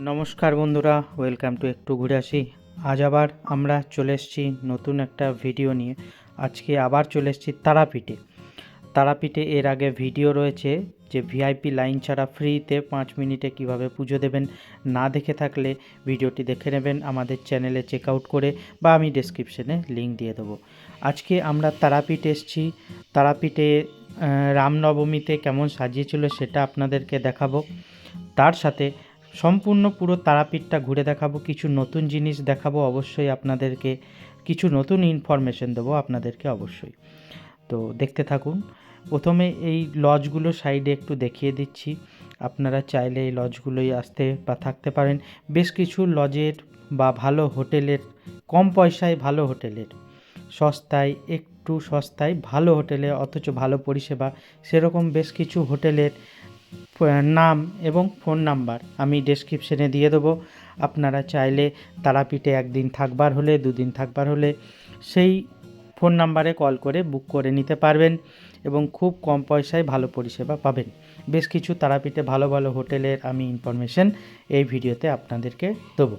নমস্কার বন্ধুরা welcome to একটু ঘুরে আসি। আজ আবার আমরা চলে এসেছি নতুন একটা ভিডিও নিয়ে। আজকে আবার চলে এসেছি তারাপীঠে। তারাপীঠে এর আগে ভিডিও রয়েছে যে ভিআইপি লাইন ছাড়া ফ্রিতে পাঁচ মিনিটে কীভাবে পুজো দেবেন। না দেখে থাকলে ভিডিওটি দেখে নেবেন, আমাদের চ্যানেলে চেক আউট করে বা আমি ডেসক্রিপশনে লিঙ্ক দিয়ে দেবো। আজকে আমরা তারাপীঠ এসেছি। তারাপীঠে রামনবমীতে কেমন সাজিয়েছিল সেটা আপনাদেরকে দেখাবো। তার সাথে সম্পূর্ণ পুরো তারাপীঠটা ঘুরে দেখাবো, কিছু নতুন জিনিস দেখাবো, অবশ্যই আপনাদেরকে কিছু নতুন ইনফরমেশন দেবো আপনাদেরকে অবশ্যই। তো দেখতে থাকুন, প্রথমে এই লজগুলো সাইডে একটু দেখিয়ে দিচ্ছি। আপনারা চাইলে এই লজগুলোই আসতে বা থাকতে পারেন। বেশ কিছু লজের বা ভালো হোটেলের, কম পয়সায় ভালো হোটেলের, সস্তায়, একটু সস্তায় ভালো হোটেলে, অথচ ভালো পরিষেবা, সেরকম বেশ কিছু হোটেলের নাম এবং ফোন নাম্বার। আমি ডেসক্রিপশনে দিয়ে দেবো। আপনারা চাইলে তারাপীঠে একদিন থাকবার হলে, দুদিন থাকবার হলে সেই ফোন নাম্বারে কল করে বুক করে নিতে পারবেন এবং খুব কম পয়সায় ভালো পরিষেবা পাবেন। বেশ কিছু তারাপীঠে ভালো ভালো হোটেলের আমি ইনফরমেশন এই ভিডিওতে আপনাদেরকে দেবো।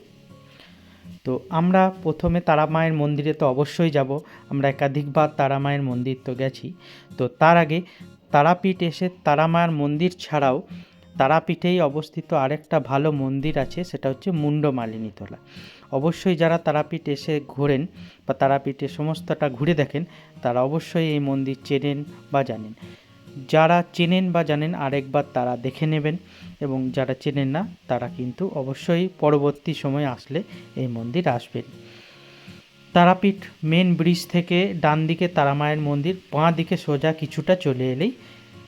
তো আমরা প্রথমে তারা মায়ের মন্দিরে তো অবশ্যই যাব। আমরা একাধিকবার তারা মায়ের মন্দির তো গেছি। তো তার আগে তারাপীঠ এসে তারা মায়ের মন্দির ছাড়াও তারাপীঠেই অবস্থিত আরেকটা ভালো মন্দির আছে, সেটা হচ্ছে মুন্ডমালিনীতলা অবশ্যই যারা তারাপীঠ এসে ঘোরেন বা তারাপীঠে সমস্তটা ঘুরে দেখেন, তারা অবশ্যই এই মন্দির চেনেন বা জানেন। যারা চেনেন বা জানেন, আরেকবার তারা দেখে নেবেন এবং যারা চেনেন না, তারা কিন্তু অবশ্যই পরবর্তী সময় আসলে এই মন্দির আসবেন। তারাপীঠ মেন ব্রিজ থেকে ডান দিকে তারামায়ের মন্দির, বাঁ দিকে সোজা কিছুটা চলে এলেই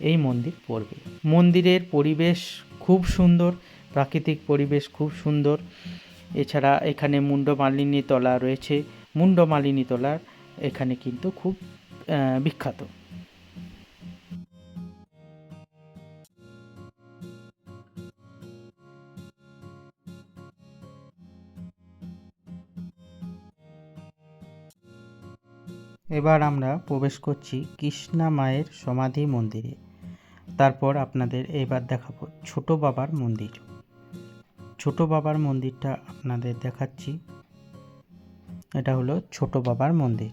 এই মন্দির পড়বে। মন্দিরের পরিবেশ খুব সুন্দর, প্রাকৃতিক পরিবেশ খুব সুন্দর। এছাড়া এখানে মুন্ডমালিনী তলা রয়েছে। মুন্ডমালিনী তলার এখানে কিন্তু খুব বিখ্যাত। এবার আমরা প্রবেশ করছি কৃষ্ণা মায়ের সমাধি মন্দিরে। তারপর আপনাদের এবার দেখাবো ছোট বাবার মন্দির। ছোট বাবার মন্দিরটা আপনাদের দেখাচ্ছি। এটা হলো ছোট বাবার মন্দির।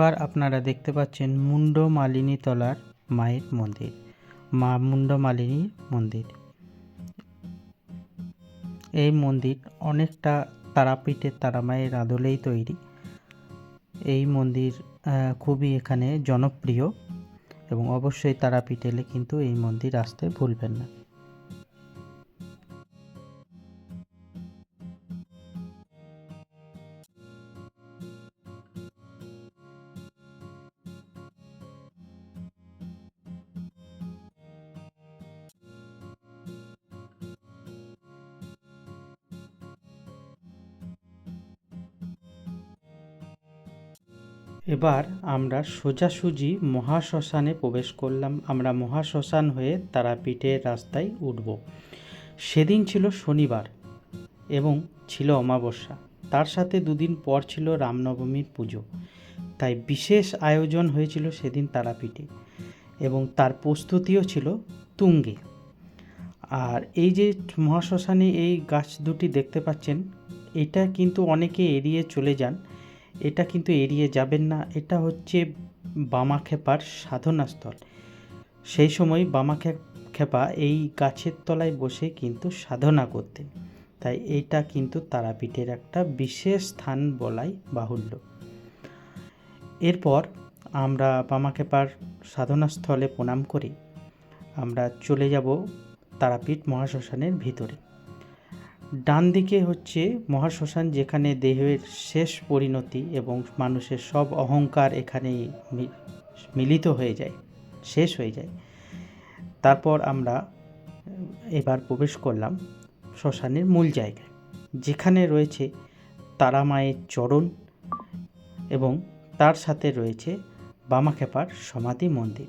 এবার আপনারা দেখতে পাচ্ছেন মুন্ড মালিনী তলার মায়ের মন্দির, মা মুন্ড মালিনীর মন্দির। এই মন্দির অনেকটা তারাপীঠের তারামায়ের আদলেই তৈরি। এই মন্দির খুবই এখানে জনপ্রিয় এবং অবশ্যই তারাপীঠ এলে কিন্তু এই মন্দির আসতে ভুলবেন না। এবার আমরা সোজাসুজি মহাশ্মশানে প্রবেশ করলাম। আমরা মহাশ্মশান হয়ে তারাপীঠের রাস্তায় উঠব। সেদিন ছিল শনিবার এবং ছিল অমাবস্যা। তার সাথে দুদিন পর ছিল রামনবমীর পুজো। তাই বিশেষ আয়োজন হয়েছিল সেদিন তারাপীঠে এবং তার প্রস্তুতিও ছিল তুঙ্গে। আর এই যে মহাশ্মশানে এই গাছ দুটি দেখতে পাচ্ছেন, এটা কিন্তু অনেকে এড়িয়ে চলে যান। এটা কিন্তু এড়িয়ে যাবেন না। এটা হচ্ছে বামাখেপার সাধনাস্থল। সেই সময় বামাখে খেপা এই গাছের তলায় বসে কিন্তু সাধনা করতেন। তাই এটা কিন্তু তারাপীঠের একটা বিশেষ স্থান বলাই বাহুল্য। এরপর আমরা বামাখেপার সাধনাস্থলে প্রণাম করে। আমরা চলে যাব তারাপীঠ মহাশ্মশানের ভিতরে। ডান দিকে হচ্ছে মহাশ্মশান যেখানে দেহের শেষ পরিণতি এবং মানুষের সব অহংকার এখানে মিলিত হয়ে যায়, শেষ হয়ে যায়। তারপর আমরা এবার প্রবেশ করলাম শ্মশানের মূল জায়গায়, যেখানে রয়েছে তারা মায়ের চরণ এবং তার সাথে রয়েছে বামাখেপার সমাধি মন্দির।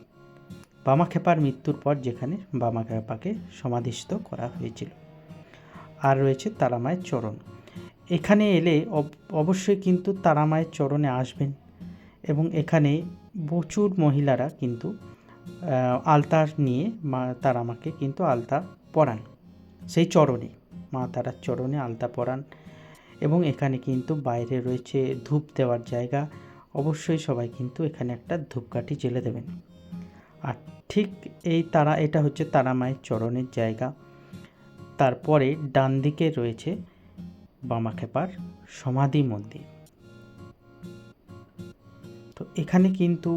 বামাখেপার মৃত্যুর পর যেখানে বামাখেপাকে সমাধিস্থ করা হয়েছিল। আর রয়েছে তারামায়ের চরণ। এখানে এলে অব- অবশ্যই কিন্তু তারামায়ের চরণে আসবেন এবং এখানে প্রচুর মহিলারা কিন্তু আলতা নিয়ে মা তারামাকে কিন্তু আলতা পরান। সেই চরণে, মা তারার চরণে আলতা পরান এবং এখানে কিন্তু বাইরে রয়েছে ধূপ দেওয়ার জায়গা। অবশ্যই সবাই কিন্তু এখানে একটা ধূপকাঠি জেলে দেবেন। আর ঠিক এই তারা, এটা হচ্ছে তারা মায়ের চরণের জায়গা। তারপরে ডান দিকে রয়েছে বামাখেপার সমাধি মন্দির। তো এখানে কিন্তু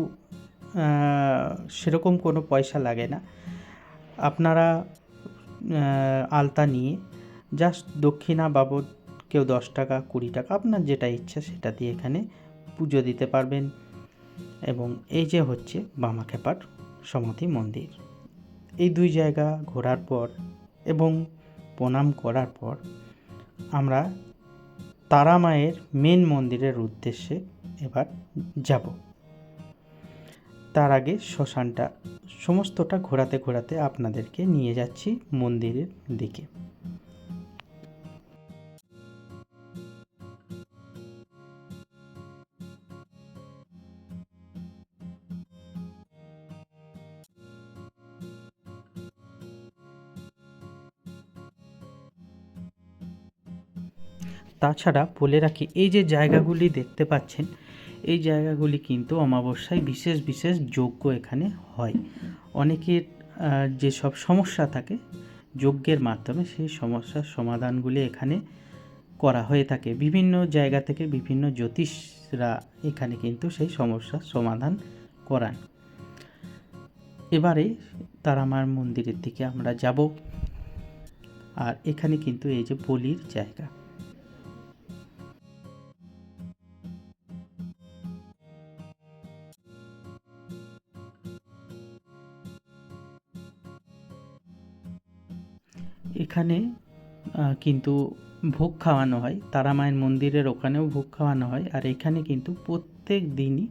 সেরকম কোনো পয়সা লাগে না। আপনারা আলতা নিয়ে জাস্ট দক্ষিণা বাবদ কেউ দশ টাকা, কুড়ি টাকা, আপনার যেটা ইচ্ছা সেটা দিয়ে এখানে পুজো দিতে পারবেন। এবং এই যে হচ্ছে বামাখেপার সমাধি মন্দির। এই দুই জায়গা ঘোরার পর এবং প্রণাম করার পর আমরা তারা মায়ের মেন মন্দিরের উদ্দেশ্যে এবার যাব। তার আগে শ্মশানটা, সমস্তটা ঘোরাতে ঘোরাতে আপনাদেরকে নিয়ে যাচ্ছি মন্দিরের দিকে। তাছাড়া বলে রাখি, এই যে জায়গাগুলি দেখতে পাচ্ছেন, এই জায়গাগুলি কিন্তু অমাবস্যায় বিশেষ বিশেষ যজ্ঞ এখানে হয়। অনেকের যেসব সমস্যা থাকে, যজ্ঞের মাধ্যমে সেই সমস্যার সমাধানগুলি এখানে করা হয়ে থাকে। বিভিন্ন জায়গা থেকে বিভিন্ন জ্যোতিষরা এখানে কিন্তু সেই সমস্যার সমাধান করান। এবারে তারামার মন্দিরের দিকে আমরা যাব। আর এখানে কিন্তু এই যে বলির জায়গা। এখানে কিন্তু ভোগ খাওয়ানো হয়। তারা মায়ের মন্দিরের ওখানেও ভোগ খাওয়ানো হয় আর এখানে কিন্তু প্রত্যেক দিনই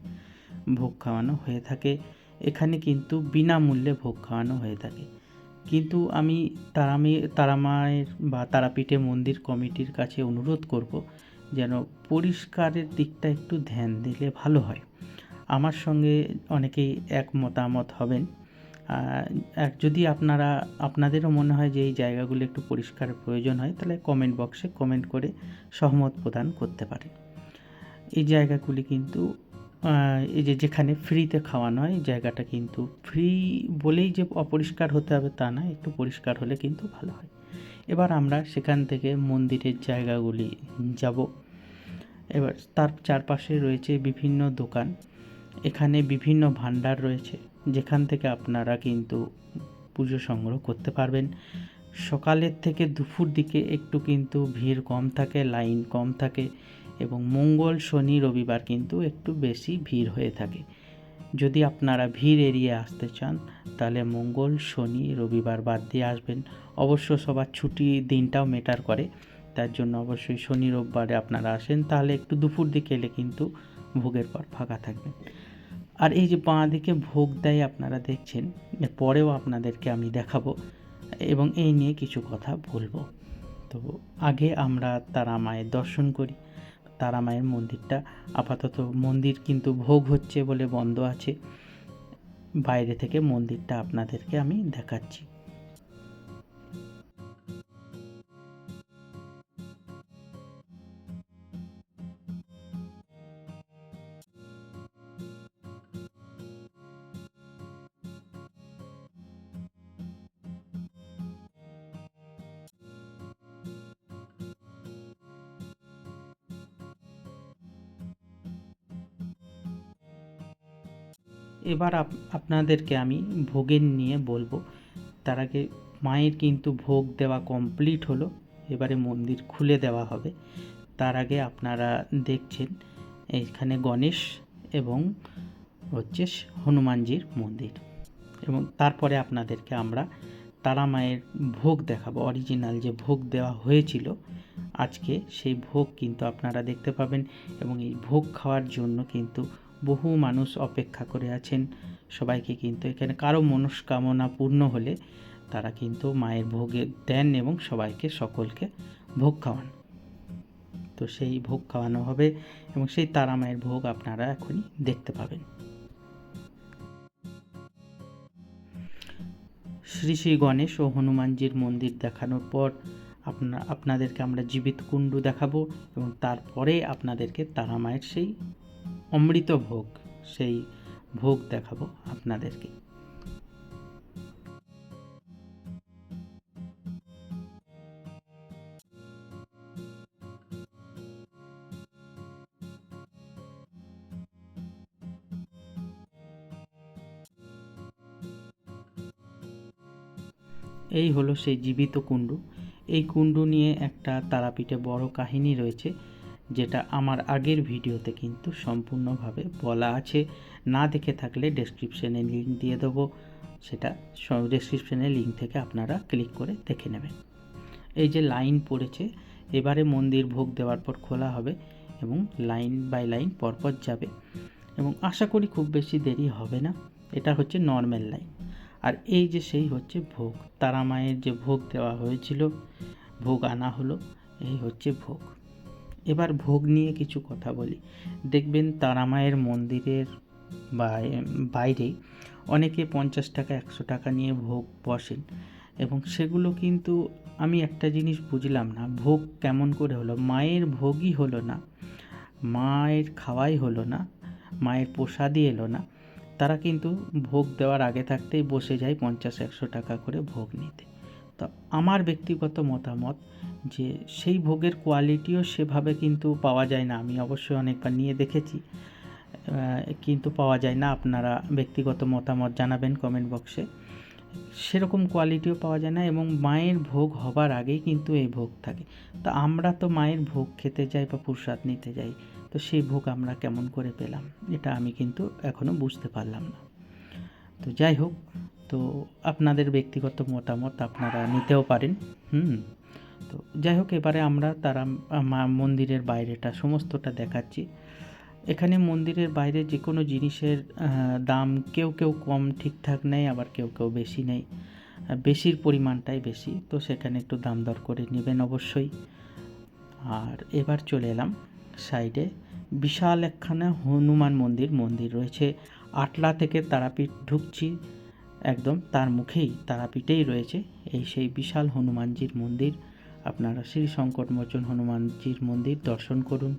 ভোগ খাওয়ানো হয়ে থাকে। এখানে কিন্তু বিনামূল্যে ভোগ খাওয়ানো হয়ে থাকে। কিন্তু আমি তারামি তারা মায়ের বা তারাপীঠে মন্দির কমিটির কাছে অনুরোধ করব যেন পরিষ্কারের দিকটা একটু ধ্যান দিলে ভালো হয়। আমার সঙ্গে অনেকেই এক মতামত হবেন। আর যদি আপনারা, আপনাদেরও মনে হয় যে এই জায়গাগুলো একটু পরিষ্কারের প্রয়োজন হয়, তাহলে কমেন্ট বক্সে কমেন্ট করে সহমত প্রদান করতে পারেন। এই জায়গাগুলি কিন্তু এই যে যেখানে ফ্রিতে খাওয়ানো হয় জায়গাটা কিন্তু ফ্রি বলেই যে অপরিষ্কার হতে হবে তা না, একটু পরিষ্কার হলে কিন্তু ভালো হয়। এবার আমরা সেখান থেকে মন্দিরের জায়গাগুলি যাব। এবার তার চারপাশে রয়েছে বিভিন্ন দোকান, এখানে বিভিন্ন ভান্ডার রয়েছে। যেখান থেকে আপনারা কিন্তু পুজো সংগ্রহ করতে পারবেন। সকালের থেকে দুপুর দিকে একটু কিন্তু ভিড় কম থাকে, লাইন কম থাকে এবং মঙ্গল শনি রবিবার কিন্তু একটু বেশি ভিড় হয়ে থাকে। যদি আপনারা ভিড় এড়িয়ে আসতে চান, তাহলে মঙ্গল শনি রবিবার বাদ দিয়ে আসবেন। অবশ্য সবার ছুটি দিনটাও মেটার করে, তার জন্য অবশ্যই শনি রোববারে আপনারা আসেন, তাহলে একটু দুপুর দিকে এলে কিন্তু ভোগের পর ফাঁকা থাকবেন। আর এই যে বাঁ দিকে ভোগ দেয় আপনারা দেখছেন পরেও আপনাদেরকে আমি দেখাবো এবং এই নিয়ে কিছু কথা বলব। তো আগে আমরা তারা মায়ের দর্শন করি। তারা মায়ের মন্দিরটা আপাতত মন্দির কিন্তু ভোগ হচ্ছে বলে বন্ধ আছে। বাইরে থেকে মন্দিরটা আপনাদেরকে আমি দেখাচ্ছি। এবার আপ- আপনাদেরকে আমি ভোগের নিয়ে বলব। তার আগে মায়ের কিন্তু ভোগ দেওয়া কমপ্লিট হলো, এবারে মন্দির খুলে দেওয়া হবে। তার আগে আপনারা দেখছেন, এখানে গণেশ এবং হচ্ছে হনুমানজির মন্দির। এবং তারপরে আপনাদেরকে আমরা তারা মায়ের ভোগ দেখাবো। অরিজিনাল যে ভোগ দেওয়া হয়েছিল, আজকে সেই ভোগ কিন্তু আপনারা দেখতে পাবেন এবং এই ভোগ খাওয়ার জন্য কিন্তু বহু মানুষ অপেক্ষা করে আছেন। সবাইকে কিন্তু এখানে কারও মনস্কামনা পূর্ণ হলে তারা কিন্তু মায়ের ভোগে দেন এবং সবাইকে সকলকে ভোগ খাওয়ান। তো সেই ভোগ খাওয়ানো হবে এবং সেই তারা মায়ের ভোগ আপনারা এখনই দেখতে পাবেন। শ্রী শ্রী গণেশ ও হনুমানজির মন্দির দেখানোর পর আপনা, আপনাদেরকে আমরা জীবিত কুণ্ডু দেখাবো এবং তারপরে আপনাদেরকে তারা মায়ের সেই অমৃত ভোগ সেই ভোগ দেখাবো আপনাদেরকে। এই হলো সেই জীবিত কুণ্ডু। এই কুণ্ডু নিয়ে একটা তারাপীঠে বড় কাহিনী রয়েছে। যেটা আমার আগের ভিডিওতে কিন্তু সম্পূর্ণভাবে বলা আছে। না দেখে থাকলে ডেসক্রিপশানে লিঙ্ক দিয়ে দেবো। সেটা ডেসক্রিপশনের লিঙ্ক থেকে আপনারা ক্লিক করে দেখে নেবেন। এই যে লাইন পড়েছে, এবারে মন্দির ভোগ দেওয়ার পর খোলা হবে এবং লাইন বাই লাইন পরপর যাবে। এবং আশা করি খুব বেশি দেরি হবে না। এটা হচ্ছে নর্মাল লাইন আর এই যে সেই হচ্ছে ভোগ। তারা মায়ের যে ভোগ দেওয়া হয়েছিল, ভোগ আনা হলো, এই হচ্ছে ভোগ। এবার ভোগ নিয়ে কিছু কথা বলি। দেখবেন তারা মায়ের মন্দিরের বাই- বাইরে অনেকে পঞ্চাশ টাকা, একশো টাকা নিয়ে ভোগ বসেন এবং সেগুলো কিন্তু আমি একটা জিনিস বুঝলাম না, ভোগ কেমন করে হলো? মায়ের ভোগই হলো না, মায়ের খাওয়াই হলো না, মায়ের প্রসাদই এলো না। তারা কিন্তু ভোগ দেওয়ার আগে থাকতেই বসে যায় পঞ্চাশ, একশো টাকা করে ভোগ নিতে। তো আমার ব্যক্তিগত মতামত যে সেই ভোগের কোয়ালিটিও সেভাবে কিন্তু পাওয়া যায় না। আমি অবশ্যই অনেকবার নিয়ে দেখেছি। কিন্তু পাওয়া যায় না। আপনারা ব্যক্তিগত মতামত জানাবেন কমেন্ট বক্সে সেরকম কোয়ালিটিও পাওয়া যায় না এবং মায়ের ভোগ হবার আগেই কিন্তু এই ভোগ থাকে। তো আমরা তো মায়ের ভোগ খেতে যাই বা প্রসাদ নিতে যাই, তো সেই ভোগ আমরা কেমন করে পেলাম? এটা আমি কিন্তু এখনও বুঝতে পারলাম না। তো যাই হোক, তো আপনাদের ব্যক্তিগত মতামত আপনারা নিতেও পারেন। হুম। তো যাই হোক এবারে আমরা তারা, মা, মন্দিরের বাইরেটা, সমস্তটা দেখাচ্ছি। এখানে মন্দিরের বাইরে যে কোনো জিনিসের দাম কেউ কেউ কম ঠিকঠাক নেয়, আবার কেউ কেউ বেশি নেয়। বেশির পরিমাণটাই বেশি, তো সেখানে একটু দাম দর করে নেবেন অবশ্যই। আর এবার চলে এলাম সাইডে। বিশাল একখানা হনুমান মন্দির মন্দির রয়েছে। আটলা থেকে তারাপীঠ ঢুকছি, একদম তার মুখেই তারাপীঠেই রয়েছে। এই সেই বিশাল হনুমানজির মন্দির। আপনারা শ্রী সংকটমোচন হনুমানজির মন্দির দর্শন করুন।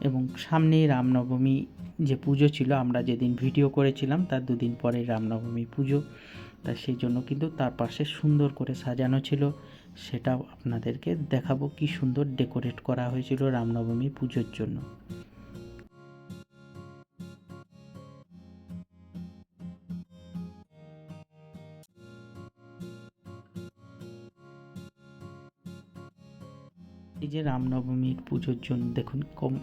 এবং সামনেই রামনবমী যে পুজো ছিল, আমরা যেদিন ভিডিও করেছিলাম, তার দুদিন পরে রামনবমী পুজো। তা সেই জন্য কিন্তু তার পাশে সুন্দর করে সাজানো ছিল। সেটাও আপনাদেরকে দেখাবো কি সুন্দর ডেকোরেট করা হয়েছিল রামনবমী পুজোর জন্য। যে রামনবমীর পুজোর জন্য দেখুন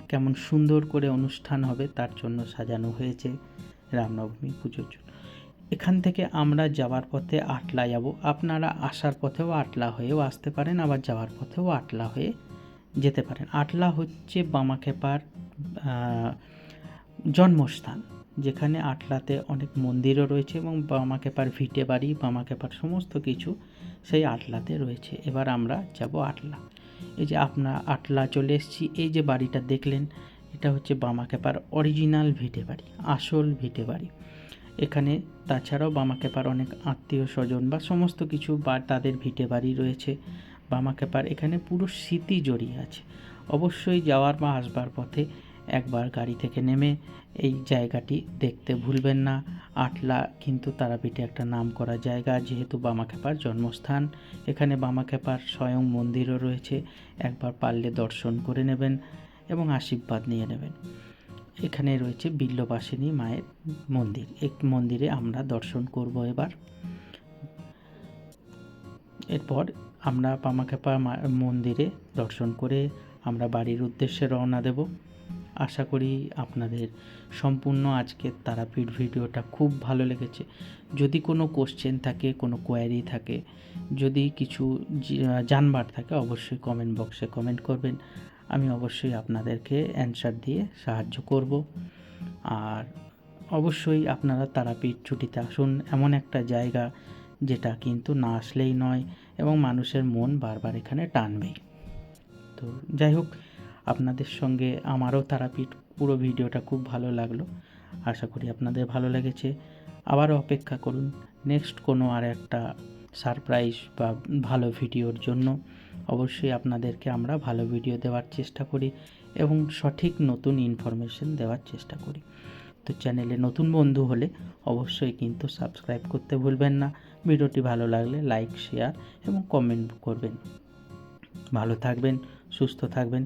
কেমন সুন্দর করে অনুষ্ঠান হবে, তার জন্য সাজানো হয়েছে রামনবমী পুজোর জন্য। এখান থেকে আমরা যাওয়ার পথে আটলা যাব। আপনারা আসার পথেও আটলা হয়েও আসতে পারেন, আবার যাওয়ার পথেও আটলা হয়ে যেতে পারেন। আটলা হচ্ছে বামাখেপার জন্মস্থান, যেখানে আটলাতে অনেক মন্দিরও রয়েছে এবং বামাখেপার ভিটে বাড়ি বামাখেপার সমস্ত কিছু সেই আটলাতে রয়েছে। এবার আমরা যাব আটলা। এই যে আপনার আটলা চলে এসেছি, এই যে বাড়িটা দেখলেন, এটা হচ্ছে বামাকেপার অরিজিনাল ভিটে বাড়ি, আসল ভিটে বাড়ি। এখানে তাছাড়াও বামাকেপার অনেক আত্মীয় স্বজন বা সমস্ত কিছু বা তাদের ভিটে বাড়ি রয়েছে। বামাকেপার এখানে পুরো স্মৃতি জড়িয়ে আছে। অবশ্যই যাওয়ার বা আসবার পথে একবার গাড়ি থেকে নেমে এই জায়গাটি দেখতে ভুলবেন না। আটলা কিন্তু তারাপীঠে একটা নাম করা জায়গা, যেহেতু বামাখেপার জন্মস্থান। এখানে বামাখেপার স্বয়ং মন্দিরও রয়েছে। একবার পারলে দর্শন করে নেবেন এবং আশীর্বাদ নিয়ে নেবেন। এখানে রয়েছে বিল্লবাসিনী মায়ের মন্দির। এক মন্দিরে আমরা দর্শন করব এবার। এরপর আমরা পামাখেপা মা- মন্দিরে দর্শন করে আমরা বাড়ির উদ্দেশ্যে রওনা দেব। আশা করি আপনাদের সম্পূর্ণ আজকের তারাপীঠ ভিডিওটা খুব ভালো লেগেছে। যদি কোনো কোশ্চেন থাকে, কোনো কোয়ারি থাকে, যদি কিছু জানবার থাকে, অবশ্যই কমেন্ট বক্সে কমেন্ট করবেন। আমি অবশ্যই আপনাদেরকে অ্যান্সার দিয়ে সাহায্য করব। আর অবশ্যই আপনারা তারাপীঠ ছুটিতে আসুন। এমন একটা জায়গা যেটা কিন্তু না আসলেই নয় এবং মানুষের মন বারবার এখানে টানবেই। তো যাই হোক আপনাদের সঙ্গে আমারও তারাপীঠ পুরো ভিডিওটা খুব ভালো লাগল। আশা করি আপনাদের ভালো লেগেছে। আবারও অপেক্ষা করুন নেক্সট কোনো আর একটা সারপ্রাইজ বা ভালো ভিডিওর জন্য। অবশ্যই আপনাদেরকে আমরা ভালো ভিডিও দেওয়ার চেষ্টা করি এবং সঠিক নতুন ইনফরমেশন দেওয়ার চেষ্টা করি। তো চ্যানেলে নতুন বন্ধু হলে অবশ্যই কিন্তু সাবস্ক্রাইব করতে ভুলবেন না। ভিডিওটি ভালো লাগলে লাইক শেয়ার এবং কমেন্ট করবেন। ভালো থাকবেন, সুস্থ থাকবেন।